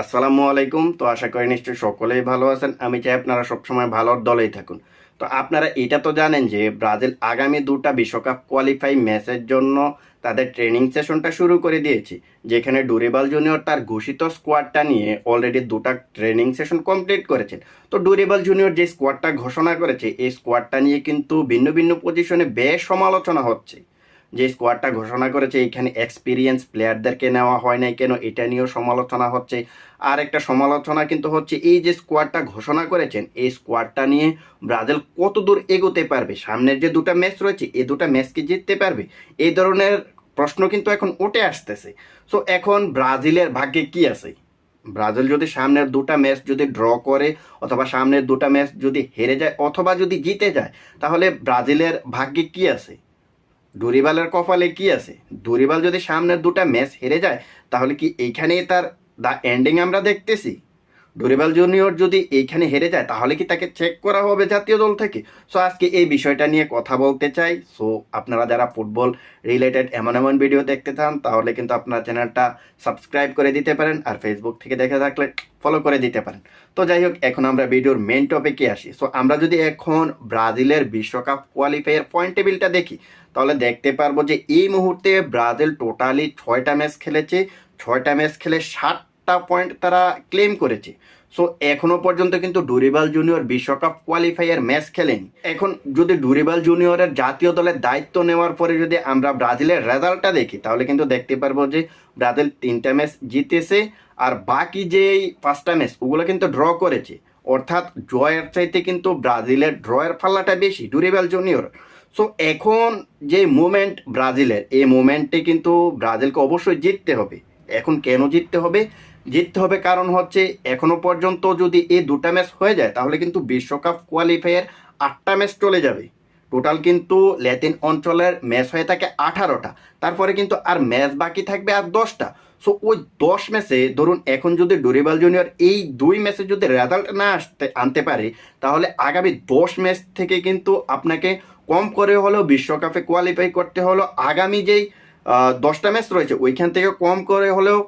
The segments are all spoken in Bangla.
আসসালামু আলাইকুম। তো আশা করি নিশ্চয়ই সকলেই ভালো আছেন। আমি চাই আপনারা সবসময় ভালোর দলেই থাকুন। তো আপনারা এটা তো জানেন যে ব্রাজিল আগামী দুটা বিশ্বকাপ কোয়ালিফাই ম্যাচের জন্য তাদের ট্রেনিং সেশনটা শুরু করে দিয়েছে, যেখানে ডুরেবাল জুনিয়র তার ঘোষিত স্কোয়াডটা নিয়ে অলরেডি দুটা ট্রেনিং সেশন কমপ্লিট করেছেন। তো ডুরেবাল জুনিয়র যে স্কোয়াডটা ঘোষণা করেছে, এই স্কোয়াডটা নিয়ে কিন্তু ভিন্ন ভিন্ন পজিশনে বেশ সমালোচনা হচ্ছে। যে স্কোয়াডটা ঘোষণা করেছে এখানে এক্সপিরিয়েন্স প্লেয়ারদেরকে নেওয়া হয় নাই কেন? এটা নিয়েও সমালোচনা হচ্ছে। আর একটা সমালোচনা কিন্তু হচ্ছে, এই যে স্কোয়াডটা ঘোষণা করেছেন, এই স্কোয়াডটা নিয়ে ব্রাজিল কত দূর এগোতে পারবে? সামনের যে দুটো ম্যাচ রয়েছে, এই দুটো ম্যাচকে জিততে পারবে? এই ধরনের প্রশ্ন কিন্তু এখন উঠে আসতেছে। সো এখন ব্রাজিলের ভাগ্যে কি আছে? ব্রাজিল যদি সামনের দুটা ম্যাচ যদি ড্র করে, অথবা সামনের দুটা ম্যাচ যদি হেরে যায়, অথবা যদি জিতে যায়, তাহলে ব্রাজিলের ভাগ্যে কি আছে? ডুরিবালের কপালে কি আছে? ডোরিবাল যদি সামনের দুটা ম্যাচ হেরে যায়, তাহলে কি এইখানেই তার দ্য এন্ডিং আমরা দেখতেছি? ডুরিবাল জুনিয়র যদি এইখানে হেরে যায়, তাহলে কি তাকে চেক করা হবে জাতীয় দল থেকে? সো আজকে এই বিষয়টা নিয়ে কথা বলতে চাই। সো আপনারা যারা ফুটবল রিলেটেড এমন এমন ভিডিও দেখতে চান, তাহলে কিন্তু আপনার চ্যানেলটা সাবস্ক্রাইব করে দিতে পারেন আর ফেসবুক থেকে দেখে থাকলে ফলো করে দিতে পারেন। তো যাই হোক, এখন আমরা ভিডিওর মেন টপিকে আসি। সো আমরা যদি এখন ব্রাজিলের বিশ্বকাপ কোয়ালিফাইয়ের পয়েন্ট টেবিলটা দেখি, তাহলে দেখতে পারব যে এই মুহূর্তে ব্রাজিল টোটালি ছয়টা ম্যাচ খেলেছে। ছয়টা ম্যাচ খেলে ষাটটা পয়েন্ট তারা ক্লেম করেছে। সো এখনও পর্যন্ত কিন্তু ডুরিবাল জুনিয়র বিশ্বকাপ কোয়ালিফাইয়ের ম্যাচ খেলেনি। এখন যদি ডুরিবাল জুনিয়রের জাতীয় দলের দায়িত্ব নেওয়ার পরে যদি আমরা ব্রাজিলের রেজাল্টটা দেখি, তাহলে কিন্তু দেখতে পারব যে ব্রাজিল তিনটা ম্যাচ জিতেছে আর বাকি যেই পাঁচটা ম্যাচ ওগুলো কিন্তু ড্র করেছে। অর্থাৎ জয়ের চাইতে কিন্তু ব্রাজিলের ড্রয়ের ফাল্লাটা বেশি ডুরিবাল জুনিয়র সো এখন যে মুভমেন্ট ব্রাজিলের, এই মুভমেন্টে কিন্তু ব্রাজিলকে অবশ্যই জিততে হবে। এখন কেন জিততে হবে? জিততে হবে কারণ হচ্ছে এখনও পর্যন্ত যদি এই দুটা ম্যাচ হয়ে যায়, তাহলে কিন্তু বিশ্বকাপ কোয়ালিফায়ার আটটা ম্যাচ চলে যাবে। টোটাল কিন্তু ল্যাটিন অঞ্চলের ম্যাচ হয়ে থাকে আঠারোটা, তারপরে কিন্তু আর ম্যাচ বাকি থাকবে আর দশটা। সো ওই দশ ম্যাচে ধরুন এখন যদি ডোরিবাল জুনিয়র এই দুই ম্যাচে যদি রেজাল্ট না আসতে, আনতে পারে, তাহলে আগামী দশ ম্যাচ থেকে কিন্তু আপনাকে কম করে হলেও বিশ্বকাপে কোয়ালিফাই করতে হলো। আগামী যেই দশটা ম্যাচ রয়েছে, ওইখান থেকে কম করে হলেও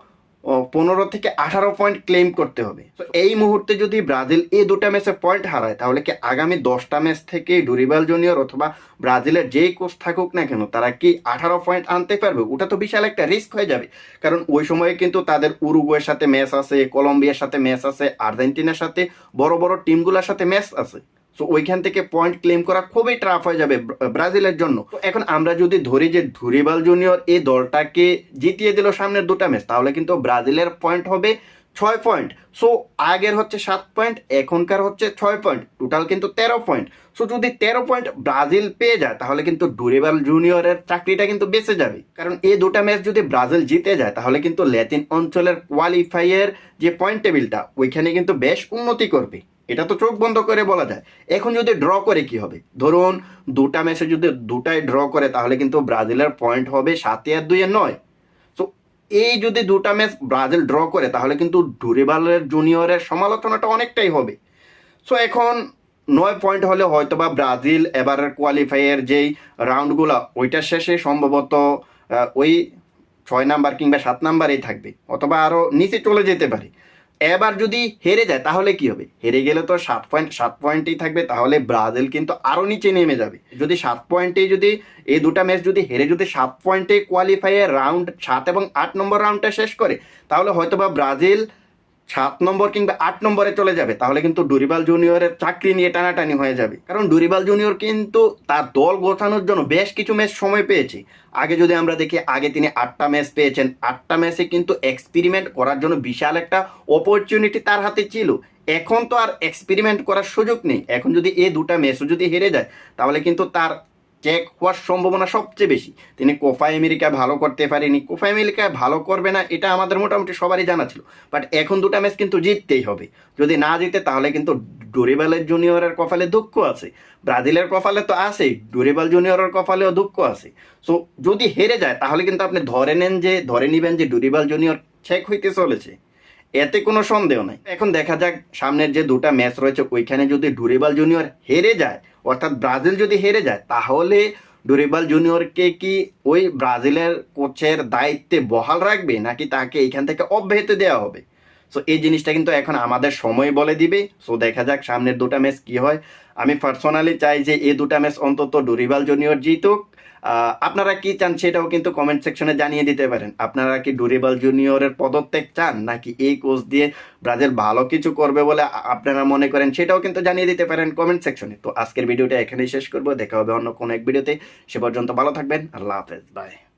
পনেরো থেকে আঠারো পয়েন্ট ক্লেম করতে হবে। তো এই মুহূর্তে যদি ব্রাজিল এই দুটা ম্যাচে পয়েন্ট হারায়, তাহলে কি আগামী দশটা ম্যাচ থেকে ডুরিবাল জুনিয়র অথবা ব্রাজিলের যেই কোচ থাকুক না কেন, তারা কি আঠারো পয়েন্ট আনতে পারবে? ওটা তো বিশাল একটা রিস্ক হয়ে যাবে। কারণ ওই সময়ে কিন্তু তাদের উরুগুয়ের সাথে ম্যাচ আছে, কলম্বিয়ার সাথে ম্যাচ আছে, আর্জেন্টিনার সাথে বড় বড় টিমগুলোর সাথে ম্যাচ আছে। সো ওইখান থেকে পয়েন্ট ক্লেম করা খুবই ট্রাফ হয়ে যাবে ব্রাজিলের জন্য। এখন আমরা যদি ধরি যে ধুরিবাল জুনিয়র এই দলটাকে জিতিয়ে দিল সামনের দুটা ম্যাচ তাহলে কিন্তু ব্রাজিলের পয়েন্ট হবে ছয় পয়েন্ট সো আগের হচ্ছে সাত পয়েন্ট এখনকার হচ্ছে ছয় পয়েন্ট টোটাল কিন্তু তেরো পয়েন্ট সো যদি তেরো পয়েন্ট ব্রাজিল পেয়ে যায়, তাহলে কিন্তু ডুরেবাল জুনিয়রের চাকরিটা কিন্তু বেঁচে যাবে। কারণ এই দুটা ম্যাচ যদি ব্রাজিল জিতে যায়, তাহলে কিন্তু ল্যাটিন অঞ্চলের কোয়ালিফাইয়ের যে পয়েন্ট টেবিলটা ওইখানে কিন্তু বেশ উন্নতি করবে। এটা তো চোখ বন্ধ করে বলা যায়। এখন যদি ড্র করে কি হবে? ধরুন, দুটা ম্যাচে যদি দুটাই ড্র করে, তাহলে কিন্তু ব্রাজিলের পয়েন্ট হবে সাতে আর দুইয়ে নয়। তো এই যদি দুটা ম্যাচ ব্রাজিল ড্র করে, তাহলে কিন্তু ডুরিবালের জুনিয়রের সমালোচনাটা অনেকটাই হবে। সো এখন নয় পয়েন্ট হলে হয়তো বা ব্রাজিল এবারের কোয়ালিফাইয়ের যেই রাউন্ডগুলো ওইটার শেষে সম্ভবত ওই ছয় নাম্বার কিংবা সাত নাম্বারেই থাকবে, অথবা আরও নিচে চলে যেতে পারে। এবার যদি হেরে যায়, তাহলে কি হবে? হেরে গেলে তো সাত পয়েন্ট সাত পয়েন্টেই থাকবে, তাহলে ব্রাজিল কিন্তু আরও নিচে নেমে যাবে। যদি সাত পয়েন্টেই যদি, এই দুটা ম্যাচ যদি হেরে যদি সাত পয়েন্টে কোয়ালিফাইয়ের রাউন্ড সাত এবং আট নম্বর রাউন্ডটা শেষ করে, তাহলে হয়তো বা ব্রাজিল সাত নম্বর কিংবা আট নম্বরে চলে যাবে, তাহলে কিন্তু ডুরিবাল জুনিয়রের চাকরি নিয়ে টানাটানি হয়ে যাবে। কারণ ডুরিবাল জুনিয়র কিন্তু তার দল গোছানোর জন্য বেশ কিছু ম্যাচ সময় পেয়েছে। আগে যদি আমরা দেখি, আগে তিনি আটটা ম্যাচ পেয়েছেন। আটটা ম্যাচে কিন্তু এক্সপেরিমেন্ট করার জন্য বিশাল একটা অপরচুনিটি তার হাতে ছিল। এখন তো আর এক্সপেরিমেন্ট করার সুযোগ নেই। এখন যদি এই দুটা ম্যাচও যদি হেরে যায়, তাহলে কিন্তু তার চেক হওয়ার সম্ভাবনা সবচেয়ে বেশি। তিনি কোফা আমেরিকা ভালো করতে পারেনি। কোফা আমেরিকায় ভালো করবে না, এটা আমাদের মোটামুটি সবারই জানা ছিল। বাট এখন দুটা ম্যাচ কিন্তু জিততেই হবে। যদি না জিতে, তাহলে কিন্তু ডোরেবালের জুনিয়রের কপালে দুঃখ আছে। ব্রাজিলের কপালে তো আছেই, ডোরেবাল জুনিয়রের কপালেও দুঃখ আছে। সো যদি হেরে যায়, তাহলে কিন্তু আপনি ধরে নেন যে, ধরে নেবেন যে ডুরিবাল জুনিয়র চেক হইতে চলেছে। এতে কোনো সন্দেহ নাই। এখন দেখা যাক সামনের যে দুটা ম্যাচ রয়েছে, ওইখানে যদি ডুরেবাল জুনিয়র হেরে যায়, অর্থাৎ ব্রাজিল যদি হেরে যায়, তাহলে ডুরেবাল জুনিয়রকে কি ওই ব্রাজিলের কোচের দায়িত্বে বহাল রাখবে, নাকি তাকে এইখান থেকে অব্যাহতি দেওয়া হবে? সো এই জিনিসটা কিন্তু এখন আমাদের সময় বলে দিবে। সো দেখা যাক সামনের দুটা ম্যাচ কি হয়। আমি পার্সোনালি চাই যে এই দুটা ম্যাচ অন্তত ডুরিবাল জুনিয়র জিতুক। আপনারা কি চান সেটাও কিন্তু কমেন্ট সেকশনে জানিয়ে দিতে পারেন। আপনারা কি ডুরিবাল জুনিয়রের পদত্যাগ চান, নাকি এই কোচ দিয়ে ব্রাজিল ভালো কিছু করবে বলে আপনারা মনে করেন সেটাও কিন্তু জানিয়ে দিতে পারেন কমেন্ট সেকশনে তো আজকের ভিডিওটা এখানেই শেষ করব। দেখা হবে অন্য কোনো এক ভিডিওতে। সে পর্যন্ত ভালো থাকবেন। আল্লাহ হাফেজ। বাই